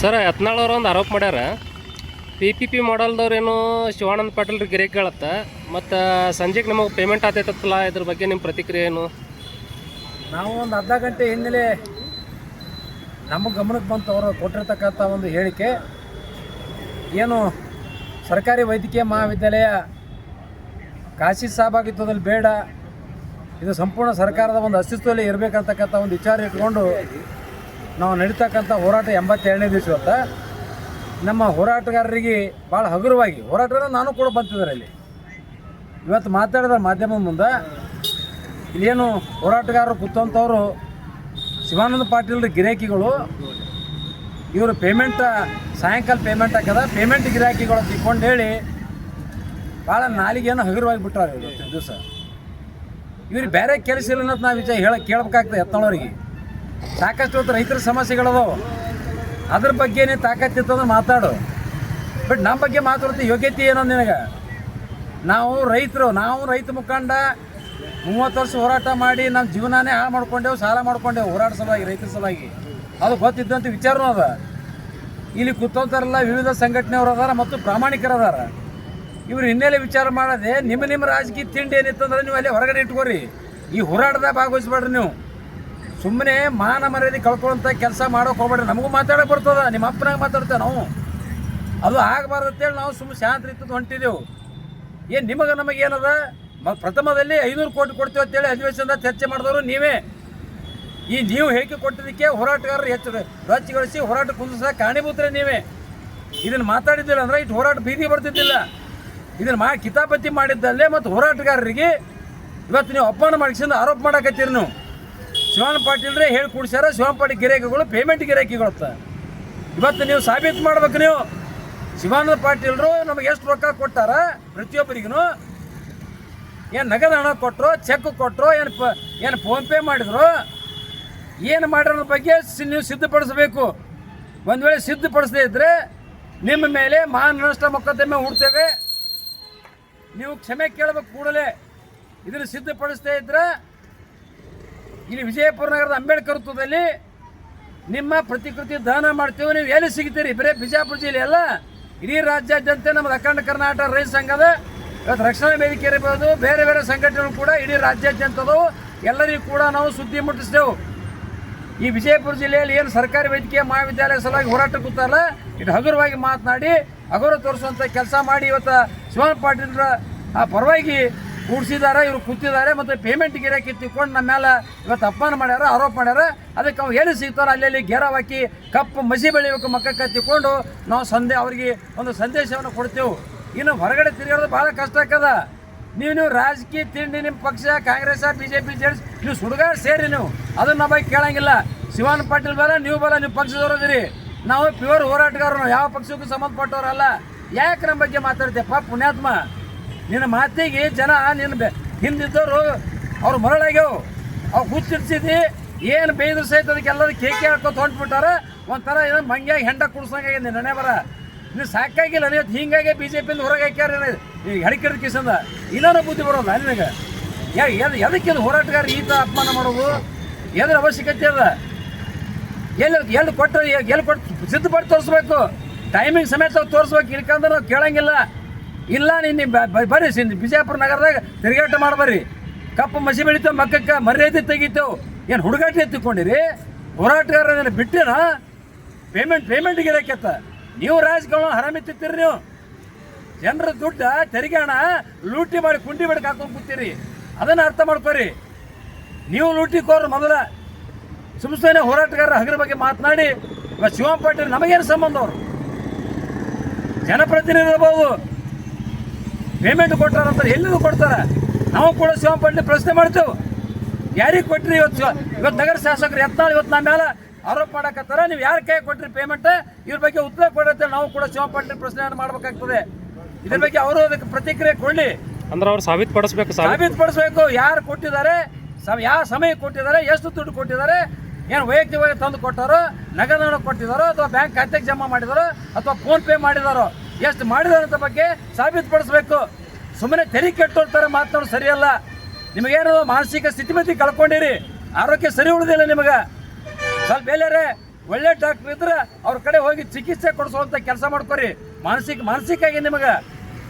Sir ಯತ್ನಾಳವ್ರು ಒಂದು ಆರೋಪ ಮಾಡ್ಯಾರ. ಪಿ ಪಿ ಪಿ ಮಾಡಲ್ದವ್ರೇನು ಶಿವಾನಂದ ಪಾಟೀಲ್ ಗಿರೇಕ್ ಹೇಳತ್ತ ಮತ್ತು ಸಂಜೆಗೆ ನಮಗೆ ಪೇಮೆಂಟ್ ಆತೈತಲ್ಲ ಇದ್ರ ಬಗ್ಗೆ ನಿಮ್ಮ ಪ್ರತಿಕ್ರಿಯೆ ಏನು? ನಾವು ಒಂದು ಅರ್ಧ ಗಂಟೆ ಹಿನ್ನೆಲೆ ನಮ್ಮ ಗಮನಕ್ಕೆ ಬಂತು ಅವರು ಕೊಟ್ಟಿರ್ತಕ್ಕಂಥ ಒಂದು ಹೇಳಿಕೆ. ಏನು ಸರ್ಕಾರಿ ವೈದ್ಯಕೀಯ ಮಹಾವಿದ್ಯಾಲಯ ಕಾಶಿ ಸಹಭಾಗಿತ್ವದಲ್ಲಿ ಬೇಡ. ಇದು ಸಂಪೂರ್ಣ ಸರ್ಕಾರದ ಒಂದು ಅಸ್ತಿತ್ವದಲ್ಲಿ ಇರಬೇಕಂತಕ್ಕಂಥ ಒಂದು ವಿಚಾರ ಇಟ್ಕೊಂಡು ನಾವು ನಡೀತಕ್ಕಂಥ ಹೋರಾಟ ಎಂಬತ್ತೆರಡನೇ ದಿವಸ ಇವತ್ತು. ನಮ್ಮ ಹೋರಾಟಗಾರರಿಗೆ ಭಾಳ ಹಗುರವಾಗಿ, ಹೋರಾಟಗಾರ ನಾನು ಕೂಡ ಬಂತಿದ್ದಾರೆ ಇಲ್ಲಿ ಇವತ್ತು ಮಾತಾಡಿದ ಮಾಧ್ಯಮದ ಮುಂದೆ ಇಲ್ಲೇನು ಹೋರಾಟಗಾರರು ಕೂತಂಥವ್ರು, ಶಿವಾನಂದ ಪಾಟೀಲ್ರ ಗಿರಾಕಿಗಳು, ಇವರು ಪೇಮೆಂಟ್ ಸಾಯಂಕಾಲ ಪೇಮೆಂಟ್ ಹಾಕದ ಪೇಮೆಂಟ್ ಗಿರಾಕಿಗಳು ತಿಕ್ಕೊಂಡು ಹೇಳಿ ಭಾಳ ನಾಲಿಗೆಯನ್ನು ಹಗುರವಾಗಿ ಬಿಟ್ಟಾರೆ ಇವತ್ತು ದಿವಸ. ಇವ್ರಿಗೆ ಬೇರೆ ಕೆಲಸ ಇಲ್ಲ ಅಂತ ನಾವು ವಿಚಾರ ಹೇಳ ಕೇಳಬೇಕಾಗ್ತದೆ ಎತ್ತನವ್ರಿಗೆ. ಸಾಕಷ್ಟು ಇವತ್ತು ರೈತರ ಸಮಸ್ಯೆಗಳದಾವು. ಅದ್ರ ಬಗ್ಗೆನೇ ತಾಕತ್ತಿತ್ತಂದ್ರೆ ಮಾತಾಡು. ಬಟ್ ನಮ್ಮ ಬಗ್ಗೆ ಮಾತಾಡೋದು ಯೋಗ್ಯತೆ ಏನೋ ನಿನಗೆ? ನಾವು ರೈತರು, ನಾವು ರೈತ ಮುಖಂಡ ಮೂವತ್ತು ವರ್ಷ ಹೋರಾಟ ಮಾಡಿ ನಮ್ಮ ಜೀವನನೇ ಹಾಳು ಮಾಡ್ಕೊಂಡೆವು, ಸಾಲ ಮಾಡ್ಕೊಂಡೆವು ಹೋರಾಟ ಸಲುವಾಗಿ, ರೈತರ ಸಲುವಾಗಿ. ಅದು ಗೊತ್ತಿದ್ದಂಥ ವಿಚಾರನೂ ಅದ. ಇಲ್ಲಿ ಕೂತೋತಾರಲ್ಲ ವಿವಿಧ ಸಂಘಟನೆಯವರು ಅದಾರ ಮತ್ತು ಪ್ರಾಮಾಣಿಕರ ಅದಾರ. ಇವ್ರು ಹಿನ್ನೆಲೆ ವಿಚಾರ ಮಾಡದೆ, ನಿಮ್ಮ ನಿಮ್ಮ ರಾಜಕೀಯ ತಿಂಡಿ ಏನಿತ್ತಂದ್ರೆ ನೀವು ಅಲ್ಲಿ ಹೊರಗಡೆ ಇಟ್ಕೋರಿ. ಈ ಹೋರಾಟದಾಗ ಭಾಗವಹಿಸ್ಬೇಡ್ರಿ ನೀವು. ಸುಮ್ಮನೆ ಮಾನ ಮರ್ಯಾದೆ ಕಳ್ಕೊಳ್ಳೋಂಥ ಕೆಲಸ ಮಾಡೋಕೆ ಹೋಗ್ಬೇಡ್ರಿ. ನಮಗೂ ಮಾತಾಡೋಕೆ ಬರ್ತದ ನಿಮ್ಮ ಅಪ್ಪನಾಗ ಮಾತಾಡ್ತೇವೆ ನಾವು. ಅದು ಆಗಬಾರ್ದು ಅಂತೇಳಿ ನಾವು ಸುಮ್ಮನೆ ಶಾಂತ ಇತ್ತು ಹೊಂಟಿದೆವು. ಏನು ನಿಮಗೆ ನಮಗೆ ಏನದ? ಮ ಪ್ರಥಮದಲ್ಲಿ ಐನೂರು ಕೋಟಿ ಕೊಡ್ತೀವಿ ಅಂತೇಳಿ ಅಧಿವೇಶನದ ಚರ್ಚೆ ಮಾಡಿದವರು ನೀವೇ. ಈ ನೀವು ಹೇಳಿಕೆ ಕೊಟ್ಟಿದ್ದಕ್ಕೆ ಹೋರಾಟಗಾರರು ಹೆಚ್ಚು ರಚ್ಚಿಗೊಳಿಸಿ ಹೋರಾಟ ಕುಂದಿಸ ಕಾಣಿಬೂತ್ರೆ ನೀವೇ. ಇದನ್ನು ಮಾತಾಡಿದ್ದಿಲ್ಲ ಅಂದ್ರೆ ಇಟ್ಟು ಹೋರಾಟ ಬೀದಿ ಬರ್ತಿದ್ದಿಲ್ಲ. ಇದನ್ನು ಮಾ ಕಿತಾಪತಿ ಮಾಡಿದ್ದಲ್ಲೇ ಮತ್ತು ಹೋರಾಟಗಾರರಿಗೆ ಇವತ್ತು ನೀವು ಅಪಮಾನ ಮಾಡಿಸಿಂದ ಆರೋಪ ಮಾಡಕತ್ತೀರಿ ನೀವು. ಶಿವನ್ ಪಾಟೀಲ್ರೇ ಹೇಳಿ ಕೂಡ್ಸ್ಯಾರ, ಶಿವಾನ ಪಾಟೀಲ್ ಗಿರಾಕಿಗಳು ಪೇಮೆಂಟ್ ಗಿರಾಕಿಗಳತ್ತ. ಇವತ್ತು ನೀವು ಸಾಬೀತು ಮಾಡ್ಬೇಕು ನೀವು. ಶಿವಾನಂದ ಪಾಟೀಲ್ರು ನಮಗೆ ಎಷ್ಟು ರೊಕ್ಕ ಕೊಟ್ಟಾರ ಪ್ರತಿಯೊಬ್ಬರಿಗೂ ಏನು ನಗದು ಹಣ ಕೊಟ್ಟರು ಚೆಕ್ ಕೊಟ್ಟರು ಏನು ಪ, ಏನು ಫೋನ್ಪೇ ಮಾಡಿದ್ರು. ಏನು ಮಾಡಿರೋ ಬಗ್ಗೆ ನೀವು ಸಿದ್ಧಪಡಿಸಬೇಕು. ಒಂದು ವೇಳೆ ಸಿದ್ಧಪಡಿಸದೇ ಇದ್ದರೆ ನಿಮ್ಮ ಮೇಲೆ ಮಹಾನ್ ನಷ್ಟ ಮೊಕದ್ದಮೆ ಹುಡ್ತೇವೆ. ನೀವು ಕ್ಷಮೆ ಕೇಳಬೇಕು ಕೂಡಲೇ. ಇದನ್ನು ಸಿದ್ಧಪಡಿಸದೇ ಇದ್ರೆ ಇಲ್ಲಿ ವಿಜಯಪುರ ನಗರದ ಅಂಬೇಡ್ಕರ್ ವೃತ್ತದಲ್ಲಿ ನಿಮ್ಮ ಪ್ರತಿಕೃತಿ ದಾನ ಮಾಡ್ತೀವಿ. ನೀವು ಎಲ್ಲಿ ಸಿಗ್ತೀರಿ? ಬರೀ ಬಿಜಾಪುರ ಜಿಲ್ಲೆ ಅಲ್ಲ? ಇಡೀ ರಾಜ್ಯಾದ್ಯಂತ ನಮ್ಮ ಅಖಂಡ ಕರ್ನಾಟಕ ರೈತ ಸಂಘದ ಇವತ್ತು ರಕ್ಷಣಾ ವೇದಿಕೆ ಇರಬಹುದು ಬೇರೆ ಬೇರೆ ಸಂಘಟನೆಗಳು ಕೂಡ ಇಡೀ ರಾಜ್ಯಾದ್ಯಂತದವು ಎಲ್ಲರಿಗೂ ಕೂಡ ನಾವು ಸುದ್ದಿ ಮುಟ್ಟಿಸಿದೆವು. ಈ ವಿಜಯಪುರ ಜಿಲ್ಲೆಯಲ್ಲಿ ಏನು ಸರ್ಕಾರಿ ವೈದ್ಯಕೀಯ ಮಹಾವಿದ್ಯಾಲಯ ಸಲುವಾಗಿ ಹೋರಾಟ ಕೂತಾರಲ್ಲ ಇದು ಹಗುರವಾಗಿ ಮಾತನಾಡಿ, ಹಗುರ ತೋರಿಸುವಂಥ ಕೆಲಸ ಮಾಡಿ ಇವತ್ತು ಶಿವನ್ ಪಾಟೀಲ್ರ, ಆ ಪರವಾಗಿ ಕೂಡಿಸಿದ್ದಾರೆ ಇವರು ಕೂತಿದ್ದಾರೆ ಮತ್ತು ಪೇಮೆಂಟ್ ಗಿರೆ ಕಿತ್ತಿಕೊಂಡು ನಮ್ಮ ಮೇಲೆ ಇವತ್ತು ಅಪಮಾನ ಮಾಡ್ಯಾರ, ಆರೋಪ ಮಾಡ್ಯಾರ. ಅದಕ್ಕೆ ಅವ್ರು ಏನು ಸಿಗ್ತಾರೋ ಅಲ್ಲಲ್ಲಿ ಗೆರ ಹಾಕಿ ಕಪ್ಪು ಮಸಿ ಬೆಳಿಬೇಕು ಮಕ್ಕ ಕತ್ತಿಕೊಂಡು ನಾವು ಸಂದೇ, ಅವರಿಗೆ ಒಂದು ಸಂದೇಶವನ್ನು ಕೊಡ್ತೇವೆ. ಇನ್ನು ಹೊರಗಡೆ ತಿರುಗೋದು ಭಾಳ ಕಷ್ಟ ಆಗ್ತದ. ನೀವು ನೀವು ರಾಜಕೀಯ ತಿಂಡಿ ನಿಮ್ಮ ಪಕ್ಷ, Congress B J P J ನೀವು ಸುಡುಗಾರ ಸೇರಿ ನೀವು. ಅದನ್ನು ನಾವು ಕೇಳಂಗಿಲ್ಲ. ಶಿವಾನ್ ಪಾಟೀಲ್ ಬೇರೆ ನೀವು ಬೇರೆ ನೀವು ಪಕ್ಷದವರದಿರಿ ನಾವು ಪ್ಯೂರ್ ಹೋರಾಟಗಾರರು ಯಾವ ಪಕ್ಷಕ್ಕೂ ಸಂಬಂಧಪಟ್ಟವರಲ್ಲ. ಯಾಕೆ ನಮ್ಮ ಬಗ್ಗೆ ಮಾತಾಡ್ತೀಯಪ್ಪ ಪುಣ್ಯಾತ್ಮ? ನಿನ್ನ ಮಾತಿಗೆ ಜನ ನಿನ್ನ ಹಿಂದಿದ್ದವರು ಅವ್ರು ಮರಳಾಗ್ಯವು. ಅವ್ರು ಹುಚ್ಚಿಡ್ಸಿದಿ, ಏನು ಬೇಯ್ದ್ರು ಸಹಿತ ಅದಕ್ಕೆಲ್ಲರೂ ಕೇಕೆ ಹಾಕೋತ ಹೊಂಟ್ಬಿಟ್ಟಾರ. ಒಂಥರ ಏನೋ ಮಂಗ್ಯಾಗ ಹೆಂಡ ಕುಡ್ಸಂಗಾಗ್ಯದ ನಿನ್ನ ನೆನೆ ಬರ. ನೀವು ಸಾಕಾಗಿಲ್ಲ ನೀವು ಹಿಂಗಾಗಿ ಬಿ ಜೆ ಪಿಯಿಂದ ಹೊರಗೆ ಹಾಕ್ಯಾರ ಈ ಹಡಿಕಿರ ಕಿಸಂದ. ಇನ್ನೂ ಬುದ್ಧಿ ಬರೋಲ್ಲ ನಿನಗೆ? ಎದಕ್ಕೆ ಇದು ಹೋರಾಟಗಾರ ಈ ಥರ ಅಪಮಾನ ಮಾಡೋದು? ಎದ್ರ ಅವಶ್ಯಕತೆ ಅದ? ಎಲ್ಲಿ ಎಲ್ಲಿ ಕೊಟ್ಟರೆ ಎಲ್ಲಿ ಕೊಟ್ಟು ಸಿದ್ಧಪಟ್ಟು ತೋರಿಸ್ಬೇಕು. ಟೈಮಿಂಗ್ ಸಮೇತ ತೋರಿಸ್ಬೇಕು. ಇಲ್ಕಂದ್ರೆ ನಾವು ಕೇಳಂಗಿಲ್ಲ. ಇಲ್ಲ ನೀನು ಬರ್ರಿ ಸಿ ಬಿಜಾಪುರ ನಗರದಾಗ ತಿರುಗಾಟ ಮಾಡ್ಬರ್ರಿ ಕಪ್ಪು ಮಸಿ ಬೆಳಿತೇವೆ ಮಕ್ಕಕ್ಕೆ ಮರ್ಯಾದೆ ತೆಗಿತೇವೆ ಏನು ಹುಡುಗಾಟ ಎತ್ತಿಕೊಂಡಿರಿ? ಹೋರಾಟಗಾರನ ಬಿಟ್ಟಿರ ಪೇಮೆಂಟ್ ಪೇಮೆಂಟ್ಗೆ ಇರಕ್ಕೆತ್ತ ನೀವು ರಾಜಕಾರಣ ಹರಾಮಿತ್ತಿರ್ತೀರಿ ನೀವು? ಜನರ ದುಡ್ಡ ತೆರಿಗೆ ಹಣ ಲೂಟಿ ಮಾಡಿ ಕುಂಡಿ ಬೆಳಕು ಹಾಕೊಂಡು ಕೂತೀರಿ. ಅದನ್ನು ಅರ್ಥ ಮಾಡ್ಕೋರಿ. ನೀವು ಲೂಟಿ ಲೂಟಿಕೋರು ಮೊದಲ. ಸುಮ್ಮನೆ ಹೋರಾಟಗಾರರ ಹಗರ ಬಗ್ಗೆ ಮಾತನಾಡಿ. ಶಿವಂ ಪಾಟೀಲ್ ನಮಗೇನು ಸಂಬಂಧ ಅವರು? ಜನಪ್ರತಿನಿಧಿ ಇರ್ಬೋದು ಪೇಮೆಂಟ್ ಕೊಟ್ಟಾರಂತಾರೆ ಎಲ್ಲಿಗೂ ಕೊಡ್ತಾರೆ. ನಾವು ಕೂಡ ಶಿವಪಲ್ಲಿ ಪ್ರಶ್ನೆ ಮಾಡ್ತೇವೆ. ಯಾರಿಗೆ ಕೊಟ್ಟ್ರಿ ಇವತ್ತು ಇವತ್ತು ನಗರ ಶಾಸಕರು ಎತ್ತಾಳ ಇವತ್ತು ನಮ್ಮ ಮೇಲೆ ಆರೋಪ ಮಾಡಕತ್ತಾರ. ನೀವು ಯಾರ ಕೈ ಕೊಟ್ಟ್ರಿ ಪೇಮೆಂಟ್ ಇದ್ರ ಬಗ್ಗೆ ಉತ್ತರ ಕೊಡುತ್ತೆ ನಾವು ಕೂಡ ಶಿವಪಲ್ಲಿ ಪ್ರಶ್ನೆ ಮಾಡಬೇಕಾಗ್ತದೆ. ಇದ್ರ ಬಗ್ಗೆ ಅವರು ಅದಕ್ಕೆ ಪ್ರತಿಕ್ರಿಯೆ ಕೊಡಲಿ. ಅಂದ್ರೆ ಅವ್ರು ಸಾಬೀತು ಪಡಿಸ್ಬೇಕು ಸಾಬೀತು. ಸಾಬೀತುಪಡಿಸಬೇಕು ಯಾರು ಕೊಟ್ಟಿದ್ದಾರೆ? ಸಮ ಯಾವ ಸಮಯ ಕೊಟ್ಟಿದ್ದಾರೆ? ಎಷ್ಟು ದುಡ್ಡು ಕೊಟ್ಟಿದ್ದಾರೆ? ಏನು ವೈಯಕ್ತಿಕವಾಗಿ ತಂದು ಕೊಟ್ಟಾರೋ ನಗದ ಕೊಟ್ಟಿದ್ದಾರೋ ಅಥವಾ ಬ್ಯಾಂಕ್ ಖಾತೆಗೆ ಜಮಾ ಮಾಡಿದಾರೋ ಅಥವಾ ಫೋನ್ ಪೇ ಮಾಡಿದಾರೋ ಎಷ್ಟು ಮಾಡಿದಾರಂಥ ಬಗ್ಗೆ ಸಾಬೀತುಪಡಿಸ್ಬೇಕು. ಸುಮ್ಮನೆ ತೆರಿಗೆ ಕೆಟ್ಟೋಳ್ತಾರೆ ಮಾತನಾಡೋದು ಸರಿಯಲ್ಲ. ನಿಮಗೇನು ಮಾನಸಿಕ ಸ್ಥಿತಿಮಿತಿ ಕಳ್ಕೊಂಡಿರಿ. ಆರೋಗ್ಯ ಸರಿ ಉಳಿದಿಲ್ಲ ನಿಮಗೆ. ಸ್ವಲ್ಪ ಬೇಲೆರೆ ಒಳ್ಳೆ ಡಾಕ್ಟರ್ ಇದ್ರೆ ಅವ್ರ ಕಡೆ ಹೋಗಿ ಚಿಕಿತ್ಸೆ ಕೊಡಿಸುವಂಥ ಕೆಲಸ ಮಾಡ್ಕೊರಿ. ಮಾನಸಿಕ, ಮಾನಸಿಕವಾಗಿ ನಿಮಗೆ.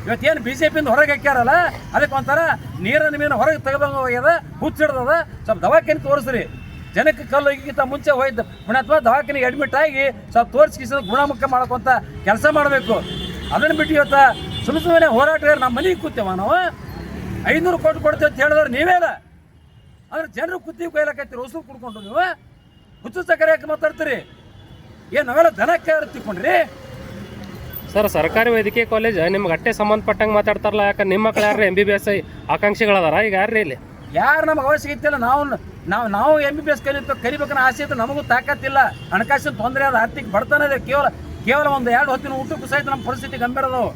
ಇವತ್ತೇನು ಬಿ ಜೆ ಪಿಯಿಂದ ಹೊರಗೆ ಹಾಕ್ಯಾರಲ್ಲ, ಅದಕ್ಕೆ ಒಂಥರ ನೀರನ್ನು ಮೀನು ಹೊರಗೆ ತೆಗೆದಂಗೆ ಹೋಗ್ಯದ ಹುಚ್ಚಿಡ್ದದ ಸ್ವಲ್ಪ ದವಾಖಾನೆ ತೋರಿಸ್ರಿ. ಜನಕ್ಕೆ ಕಲ್ಲು ಹೋಗಿಕ್ಕಿಂತ ಮುಂಚೆ ಹೋಯ್ತು. ಅಥವಾ ದವಾಖಾನೆಗೆ ಅಡ್ಮಿಟ್ ಆಗಿ ಸ್ವಲ್ಪ ತೋರಿಸ್ಕಿಸ ಗುಣಮುಖ ಮಾಡ್ಕೊಂತ ಕೆಲಸ ಮಾಡಬೇಕು. ಅದನ್ನು ಬಿಟ್ಟು ಇವತ್ತು ಸುಮ್ಮ ಸುಮ್ಮನೆ ಹೋರಾಟಗಾರ ನಮ್ಮ ಮನೆಗೆ ಕೂತೇವ ನಾವು. ಐನೂರು ಕೋಟಿ ಕೊಡ್ತೇವೆ ಅಂತ ಹೇಳಿದವ್ರು ಅಲ್ಲ. ಆದ್ರೆ ಜನರು ಕುತ್ತಿ ಕೊಯ್ಲಕತ್ತೀರಿ ಉಸುರು ಕುಡ್ಕೊಂಡು ನೀವು. ಹುಚ್ಚು ಸಕ್ಕರೆ ಯಾಕೆ ಮಾತಾಡ್ತೀರಿ. ಏನು ನಾವೆಲ್ಲ ದನ ಕೈತಿಕೊಂಡ್ರಿ ಸರ್ ಸರ್ಕಾರಿ ವೈದ್ಯಕೀಯ ಕಾಲೇಜ್ ನಿಮ್ಗೆ ಅಟ್ಟೆ ಸಂಬಂಧಪಟ್ಟಂಗೆ ಮಾತಾಡ್ತಾರಲ್ಲ ಯಾಕೆ ನಿಮ್ಮ ಮಕ್ಳು ಯಾರು ಎಂ ಬಿ ಬಿ ಎಸ್ ಆಕಾಂಕ್ಷಿಗಳದಾರ ಈಗ ಯಾರ್ರಿ ಇಲ್ಲಿ? ಯಾರು ನಮ್ಗೆ ಅವಶ್ಯಕತೆ ಇಲ್ಲ ನಾವು ನಾವು ನಾವು ಎಂ ಬಿ ಬಿ ಎಸ್ ಕಲಿತ ಕಲಿಬೇಕನ್ನೋ ಆಸೆ ಇತ್ತು ನಮಗೂ ತಾಕತ್ತಿಲ್ಲ. ಹಣಕಾಸಿನ ತೊಂದರೆ ಆದ ಆರ್ಥಿಕ ಬಡತನ ಇದೆ ಕೇವಲ ಕೇವಲ ಒಂದು ಎರಡು ಹೊತ್ತಿನ ಊಟಕ್ಕೂ ಸಹಿತ ನಮ್ಮ ಪರಿಸ್ಥಿತಿ ಗಂಭೀರ ಅದಾವು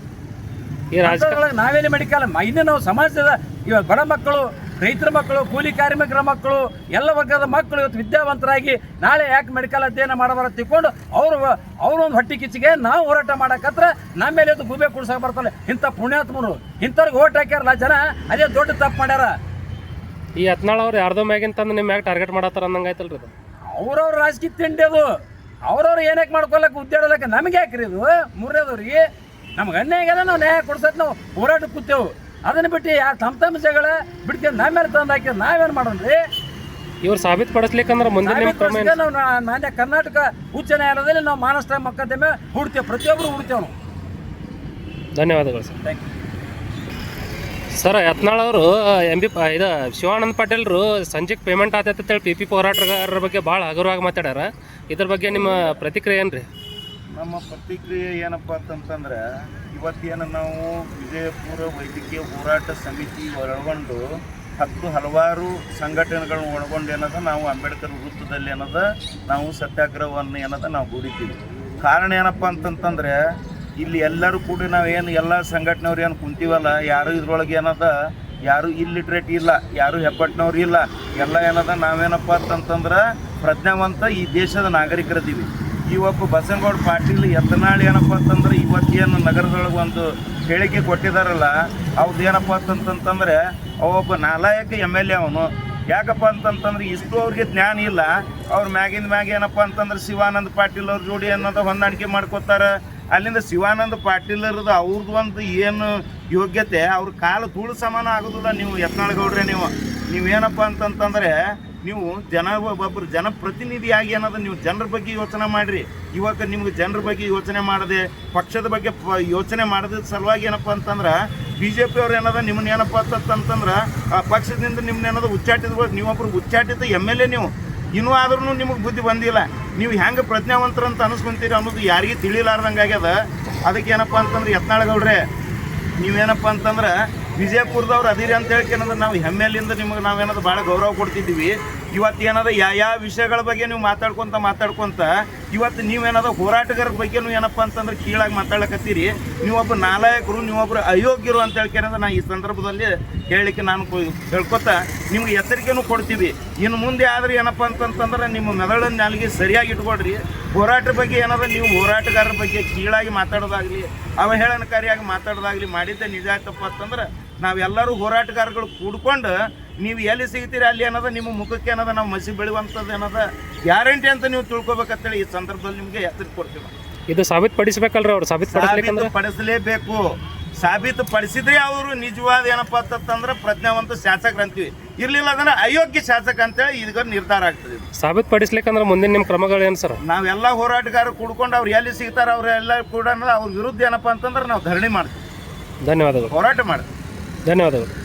ನಾವೇನು ಮೆಡಿಕಲ್ ಇನ್ನೂ ನಾವು ಸಮಾಜದ ಇವಾಗ ಬಡ ಮಕ್ಕಳು ರೈತರ ಮಕ್ಕಳು ಕೂಲಿ ಕಾರ್ಮಿಕರ ಮಕ್ಕಳು ಎಲ್ಲ ವರ್ಗದ ಮಕ್ಕಳು ಇವತ್ತು ವಿದ್ಯಾವಂತರಾಗಿ ನಾಳೆ ಯಾಕೆ ಮೆಡಿಕಲ್ ಅಧ್ಯಯನ ಮಾಡಬಾರ ತಿಳ್ಕೊಂಡು ಅವರು ಅವ್ರ ಒಂದು ಹೊಟ್ಟೆ ಕಿಚ್ಚಿಗೆ ನಾವು ಹೋರಾಟ ಮಾಡಕತ್ರ ನಮ್ಮ ಮೇಲೆ ಇದು ಗುಬೆ ಕುಡ್ಸಕ್ ಬರ್ತಾರೆ. ಇಂಥ ಪುಣ್ಯಾತ್ಮರು. ಇಂಥವ್ರಿಗೆ ಓಟ್ ಹಾಕ್ಯಾರಲ್ಲ ಜನ ಅದೇ ದೊಡ್ಡ ತಪ್ಪು ಮಾಡ್ಯಾರ. ಈ ಹತ್ನಾಳವ್ರು ಯಾರ್ದೋ ಮ್ಯಾಗಿನ ತಂದು ನಿಮ್ಮ ಮ್ಯಾಗ ಟಾರ್ಗೆಟ್ ಮಾಡತ್ತಾರ ಅನ್ನಂಗೆ ಅದು? ಅವ್ರವ್ರ ರಾಜಕೀಯ ತಿಂಡಿ ಅದು. ಅವ್ರವ್ರು ಏನಕ್ಕೆ ಮಾಡ್ಕೊಳಕ್ಕೆ ಉದ್ಯೋಗಕ್ಕೆ ನಮಗೆ ಯಾಕ್ರಿ ಇದು? ಮೂರನೇದವ್ರಿಗೆ ನಮ್ಗೆ ಅನ್ಯಾಯ ಆಗ್ಯದ ನಾವು ನ್ಯಾಯ ಕೊಡ್ಸತ್ ನಾವು ಹೋರಾಟಕ್ಕೆ ಕೂತೇವು. ಅದನ್ನ ಬಿಟ್ಟು ಯಾರು ತಮ್ಮ ತಮ್ಮ ಜಗಳ ಬಿಡ್ಕೊಂಡು ನಮ್ಮ ಮೇಲೆ ತಂದು ಹಾಕಿ ನಾವೇನು ಮಾಡೋಣ್ರಿ? ಇವ್ರು ಸಾಬೀತು ಪಡಿಸ್ಲಿಕ್ಕಂದ್ರೆ ಮುಂದೆ ನಾವು ಮಾನ್ಯ ಕರ್ನಾಟಕ ಉಚ್ಚ ನ್ಯಾಯಾಲಯದಲ್ಲಿ ನಾವು ಮಾನಷ್ಟ ಮೊಕದ್ದಮೆ ಹುಡ್ತೇವೆ. ಪ್ರತಿಯೊಬ್ಬರು ಹುಡ್ತೇವೆ ನಾವು. ಧನ್ಯವಾದಗಳು sir. Thank you sir, Yatnal ಅವರು, ಎಂ ಬಿ ಇದು ಶಿವಾನಂದ್ ಪಾಟೀಲ್ರು ಸಂಜೆಗೆ ಪೇಮೆಂಟ್ ಆತೈತೆ ಅಂತೇಳಿ ಪಿ ಪಿ ಹೋರಾಟಗಾರರ ಬಗ್ಗೆ ಭಾಳ ಹಗುರವಾಗಿ ಮಾತಾಡ್ಯಾರ. ಇದ್ರ ಬಗ್ಗೆ ನಿಮ್ಮ ಪ್ರತಿಕ್ರಿಯೆ ಏನು ರೀ ನಮ್ಮ ಪ್ರತಿಕ್ರಿಯೆ ಏನಪ್ಪ ಅಂತಂತಂದ್ರೆ ಇವತ್ತೇನು ನಾವು ವಿಜಯಪುರ ವೈದ್ಯಕೀಯ ಹೋರಾಟ ಸಮಿತಿ ಒಳಗೊಂಡು ಹತ್ತು ಹಲವಾರು ಸಂಘಟನೆಗಳನ್ನ ಒಳಗೊಂಡು ಏನದ, ನಾವು ಅಂಬೇಡ್ಕರ್ ವೃತ್ತದಲ್ಲಿ ಏನದ, ನಾವು ಸತ್ಯಾಗ್ರಹವನ್ನು ಏನದ ನಾವು ಹೂಡಿದ್ದೀವಿ. ಕಾರಣ ಏನಪ್ಪ ಅಂತಂತಂದ್ರೆ ಇಲ್ಲಿ ಎಲ್ಲರೂ ಕೂಡ ನಾವೇನು ಎಲ್ಲ ಸಂಘಟನೆಯವ್ರು ಏನು ಕುಂತೀವಲ್ಲ, ಯಾರು ಇದ್ರೊಳಗೆ ಏನದ, ಯಾರು ಇಲ್ಲಿಟ್ರೇಟ್ ಇಲ್ಲ, ಯಾರು ಹೆಬ್ಬಟ್ಟಿನವ್ರು ಇಲ್ಲ, ಎಲ್ಲ ಏನದ, ನಾವೇನಪ್ಪ ಅಂತಂತಂದ್ರೆ ಪ್ರಜ್ಞಾವಂತ ಈ ದೇಶದ ನಾಗರಿಕರದೀವಿ ಈ ಒಬ್ಬ ಬಸನಗೌಡ ಪಾಟೀಲ್ ಎತ್ತನಾಳಿ ಏನಪ್ಪ ಅಂತಂದ್ರೆ ಇವತ್ತೇನು ನಗರದೊಳಗೆ ಒಂದು ಹೇಳಿಕೆ ಕೊಟ್ಟಿದಾರಲ್ಲ ಅವ್ದು ಏನಪ್ಪ ಅಂತಂತಂದ್ರೆ ಒಬ್ಬ ನಾಲಾಯಕ ಎಂ ಎಲ್ ಎ ಅವನು. ಯಾಕಪ್ಪ ಅಂತಂತಂದ್ರೆ ಇಷ್ಟು ಅವ್ರಿಗೆ ಜ್ಞಾನ ಇಲ್ಲ, ಅವ್ರ ಮ್ಯಾಗಿಂದ ಮ್ಯಾಗ ಏನಪ್ಪ ಅಂತಂದ್ರೆ ಶಿವಾನಂದ ಪಾಟೀಲ್ ಅವ್ರ ಜೋಡಿ ಅನ್ನೋದು ಹೊಂದಾಣಿಕೆ ಮಾಡ್ಕೋತಾರ ಅಲ್ಲಿಂದ ಶಿವಾನಂದ ಪಾಟೀಲರದು ಅವ್ರದ್ದು ಒಂದು ಏನು ಯೋಗ್ಯತೆ, ಅವ್ರ ಕಾಲು ತೂಳು ಸಮಾನ ಆಗೋದಿಲ್ಲ. ನೀವು ಯತ್ನಾಳಗೌಡ್ರೆ ನೀವು, ನೀವೇನಪ್ಪ ಅಂತಂತಂದ್ರೆ ನೀವು ಜನ ಒಬ್ಬರು ಜನಪ್ರತಿನಿಧಿಯಾಗಿ ಏನದ ನೀವು ಜನರ ಬಗ್ಗೆ ಯೋಚನೆ ಮಾಡಿರಿ. ಇವಾಗ ನಿಮ್ಗೆ ಜನರ ಬಗ್ಗೆ ಯೋಚನೆ ಮಾಡದೆ, ಪಕ್ಷದ ಬಗ್ಗೆ ಯೋಚನೆ ಮಾಡದ ಸಲುವಾಗಿ ಏನಪ್ಪ ಅಂತಂದ್ರೆ ಬಿ ಜೆ ಪಿ ಅವ್ರು ಏನದ ನಿಮ್ಮನ್ನ ಏನಪ್ಪ ಅಂತಂತಂದ್ರೆ, ಆ ಪಕ್ಷದಿಂದ ನಿಮ್ಮನ್ನ ಏನದ ನೀವೊಬ್ಬರು ಉಚ್ಚಾಟಿತ ಎಂ ಎಲ್ ಎ ನೀವು. ಇನ್ನೂ ಆದ್ರೂ ನಿಮಗೆ ಬುದ್ಧಿ ಬಂದಿಲ್ಲ. ನೀವು ಹೆಂಗೆ ಪ್ರಜ್ಞಾವಂತರ ಅಂತ ಅನಿಸ್ಕೊಂತೀರಿ ಅನ್ನೋದು ಯಾರಿಗೂ ತಿಳಿಲಾರ್ದಂಗೆ ಆಗ್ಯದ ಅದಕ್ಕೆ ಏನಪ್ಪ ಅಂತಂದ್ರೆ ಯತ್ನಾಳಗೌಡ್ರೆ, ನೀವೇನಪ್ಪ ಅಂತಂದ್ರೆ ವಿಜಯಪುರದವ್ರು ಅದಿರಿ ಅಂತ ಹೇಳ್ಕೇನಂದ್ರೆ ನಾವು ಹೆಮ್ಮೆಲಿಂದ ನಿಮಗೆ ನಾವೇನಾದ್ರು ಭಾಳ ಗೌರವ ಕೊಡ್ತಿದ್ದೀವಿ. ಇವತ್ತು ಏನದ ಯಾವ ಯಾವ ವಿಷಯಗಳ ಬಗ್ಗೆ ನೀವು ಮಾತಾಡ್ಕೊಂತ ಮಾತಾಡ್ಕೊಂತ ಇವತ್ತು ನೀವೇನದ ಹೋರಾಟಗಾರರ ಬಗ್ಗೆನೂ ಏನಪ್ಪ ಅಂತಂದ್ರೆ ಕೀಳಾಗಿ ಮಾತಾಡಕತ್ತೀರಿ ನೀವೊಬ್ಬ ನಾಲಾಯಕರು ನೀವೊಬ್ಬರು ಅಯೋಗ್ಯರು ಅಂತ ಹೇಳ್ಕೇನಂದ್ರೆ ನಾನು ಈ ಸಂದರ್ಭದಲ್ಲಿ ಹೇಳಲಿಕ್ಕೆ ನಾನು ಹೇಳ್ಕೊತ ನಿಮ್ಗೆ ಎಚ್ಚರಿಕೆನೂ ಕೊಡ್ತೀವಿ. ಇನ್ನು ಮುಂದೆ ಆದ್ರೆ ಏನಪ್ಪ ಅಂತಂತಂದ್ರೆ ನಿಮ್ಮ ಮೆದುಳಿನ ನಾಲಿಗೆ ಸರಿಯಾಗಿ ಇಟ್ಕೊಡ್ರಿ ಹೋರಾಟದ ಬಗ್ಗೆ ಏನಾದ್ರೆ ನೀವು ಹೋರಾಟಗಾರರ ಬಗ್ಗೆ ಕೀಳಾಗಿ ಮಾತಾಡೋದಾಗಲಿ, ಅವಹೇಳನಕಾರಿಯಾಗಿ ಮಾತಾಡೋದಾಗಲಿ ಮಾಡಿದ್ದೆ ನಿಜ ಆಯ್ತಪ್ಪ ಅಂತಂದ್ರೆ ನಾವೆಲ್ಲರೂ ಹೋರಾಟಗಾರಗಳು ಕೂಡ್ಕೊಂಡು ನೀವು ಎಲ್ಲಿ ಸಿಗ್ತೀರಿ ಅಲ್ಲಿ ಏನದ ನಿಮ್ಮ ಮುಖಕ್ಕೆ ಏನದ ನಾವು ಮಸಿ ಬೆಳೆಯುವಂಥದ್ದು ಏನದ ಗ್ಯಾರಂಟಿ ಅಂತ ನೀವು ತಿಳ್ಕೊಬೇಕಂತೇಳಿ ಈ ಸಂದರ್ಭದಲ್ಲಿ ನಿಮಗೆ ಎಚ್ಚರಿಕೆ ಕೊಡ್ತೀವಿ. ಇದು ಸಾಬೀತು ಪಡಿಸ್ಬೇಕಲ್ರಿ ಅವ್ರು ಸಾಬೀತು ಪಡಿಸಲೇಬೇಕು ಸಾಬೀತು ಪಡಿಸಿದ್ರೆ ಅವರು ನಿಜವಾದ ಏನಪ್ಪ ಅಂತಂದ್ರೆ ಪ್ರಜ್ಞಾವಂತ ಶಾಸಕ ಅಂತೀವಿ ಇರ್ಲಿಲ್ಲ ಅಂದ್ರೆ ಅಯೋಗ್ಯ ಶಾಸಕ ಅಂತೇಳಿ ಈಗ ನಿರ್ಧಾರ ಆಗ್ತದೆ. ಸಾಬೀತು ಪಡಿಸ್ಲಿಕ್ಕಂದ್ರೆ ಮುಂದಿನ ನಿಮ್ಮ ಕ್ರಮಗಳು ಏನು ಸರ್? ನಾವೆಲ್ಲ ಹೋರಾಟಗಾರರು ಕುಡ್ಕೊಂಡು ಅವ್ರು ಎಲ್ಲಿ ಸಿಗ್ತಾರ ಅವ್ರೆಲ್ಲ ಕೂಡ ಅವ್ರ ವಿರುದ್ಧ ಏನಪ್ಪ ಅಂತಂದ್ರೆ ನಾವು ಧರಣಿ ಮಾಡ್ತೀವಿ. ಧನ್ಯವಾದಗಳು. ಹೋರಾಟ ಮಾಡ್ತೀವಿ. ಧನ್ಯವಾದಗಳು.